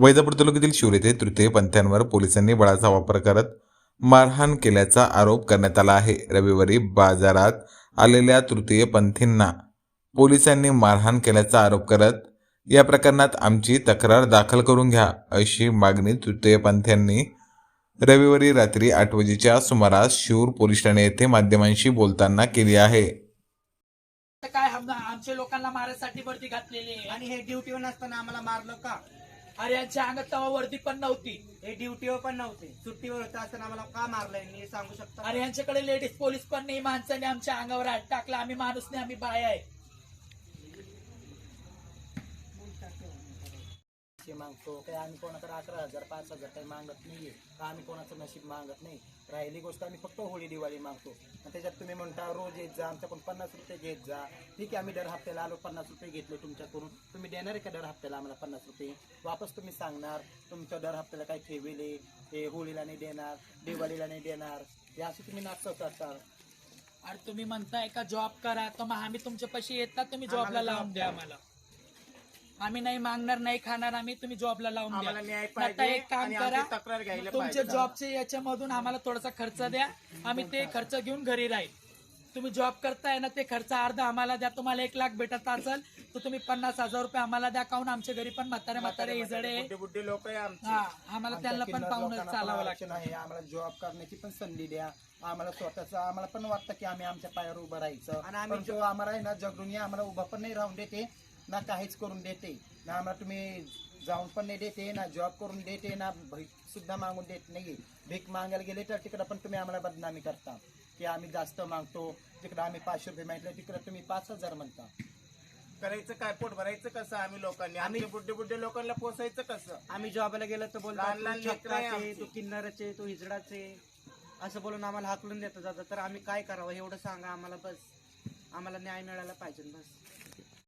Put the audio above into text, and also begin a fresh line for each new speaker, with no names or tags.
वैजापूर तालुक्यातील शिवरे येथे तृतीय पंथ्यांवर पोलिसांनी बळाचा वापर करत मारहाण केल्याचा आरोप करण्यात आला आहे. रविवारी बाजारात आलेल्या तृतीय पंथींना पोलिसांनी मारहाण केल्याचा आरोप करत या प्रकरणात आमची तक्रार दाखल करून घ्या अशी मागणी तृतीय पंथ्यांनी रविवारी रात्री आठ वाजेच्या सुमारास शिऊर पोलीस ठाणे येथे माध्यमांशी बोलताना केली आहे.
काय आम- आमच्या लोकांना मारायसाठी वर्दी घातलेली
आणि हे ड्युटीवर नसताना आम्हाला मारलं का?
अरे यांच्या अंगात तेव्हा वर्दी पण नव्हती.
हे ड्युटीवर पण नव्हते. सुट्टीवर होतं असताना आम्हाला का मारलंय हे सांगू शकता?
अरे यांच्याकडे लेडीज पोलीस पण नाही माणसाने आमच्या अंगावर हात टाकला. आम्ही माणूस नाही आम्ही बाय आहे.
पैसे मागतो काही आम्ही कोणाकडे अकरा हजार पाच हजार काही मागत नाहीये. का आम्ही कोणाचं नशीब मागत नाही? राहिली गोष्ट आम्ही फक्त होळी दिवाळी मागतो. आणि त्याच्यात तुम्ही म्हणता रोज येत जा आमच्याकडून पन्नास रुपये घेत जा. ठीक आहे आम्ही दर हप्त्याला आलो पन्नास रुपये घेतले तुमच्याकडून. तुम्ही देणार आहे का दर हप्त्याला आम्हाला पन्नास रुपये? वापस तुम्ही सांगणार तुमच्या दर हप्त्याला काही ठेवले ते होळीला नाही देणार दिवाळीला नाही देणार. हे असं तुम्ही नाचवता सर
अरे तुम्ही म्हणताय का जॉब करा. तर मग आम्ही तुमच्या पैसे येतात तुम्ही जॉबला लावून द्या आम्हाला. आम्ही नाही मागणार नाही खाणार आम्ही तुम्ही जॉबला लावून
आम्हाला न्याय
द्या आता
पाहिजे
एक काम
आणि
करा
आमची तक्रार घ्यायला
तुमच्या
पाहिजे.
जॉबचे याच्यामधून आम्हाला थोडासा खर्च द्या. आम्ही ते खर्च घेऊन घरी राहील. तुम्ही जॉब करताय ना ते खर्च अर्धा आम्हाला द्या. तुम्हाला एक लाख भेटत असेल तर तुम्ही पन्नास हजार रुपये आम्हाला द्या. काहून आमच्या घरी पण म्हातारे म्हातारे इजडे
बुड्ढे बुड्ढे लोक आहे आमचे.
हा आम्हाला त्यांना पण पाहून चालावं लागतं.
आहे. आम्हाला जॉब करण्याची पण संधी द्या. आम्हाला स्वतःच आम्हाला पण वाटतं की आम्ही आमच्या पायावर उभं राहायचं.
आणि आम्ही
परंतु आम्हाला आहे ना जगदुनिया आम्हाला उभं पण नाही राहून देते ना काहीच करून देते. ना आम्हाला तुम्ही जाऊन पण नाही देते ना जॉब करून देते ना भीक सुद्धा मागून देत नाही भीक मागायला गेले तर तिकडं पण तुम्ही आम्हाला बदनामी करता. की आम्ही जास्त मागतो तिकडं आम्ही पाचशे रुपये मागितलं तिकडं तुम्ही पाच हजार म्हणता.
करायचं काय? पोट भरायचं कसं आम्ही लोकांनी? आम्ही बुड्ढे बुड्ढे लोकांना पोसायचं कसं?
आम्ही जॉबला गेलो तर बोलतो
लहान लहान लेकरं आहे आमची.
तू किन्नरचे तू हिजडाचे असं बोलून आम्हाला हाकलून देतात जातात तर आम्ही काय करावं? एवढं सांगा आम्हाला बस. आम्हाला न्याय मिळायला पाहिजे बस.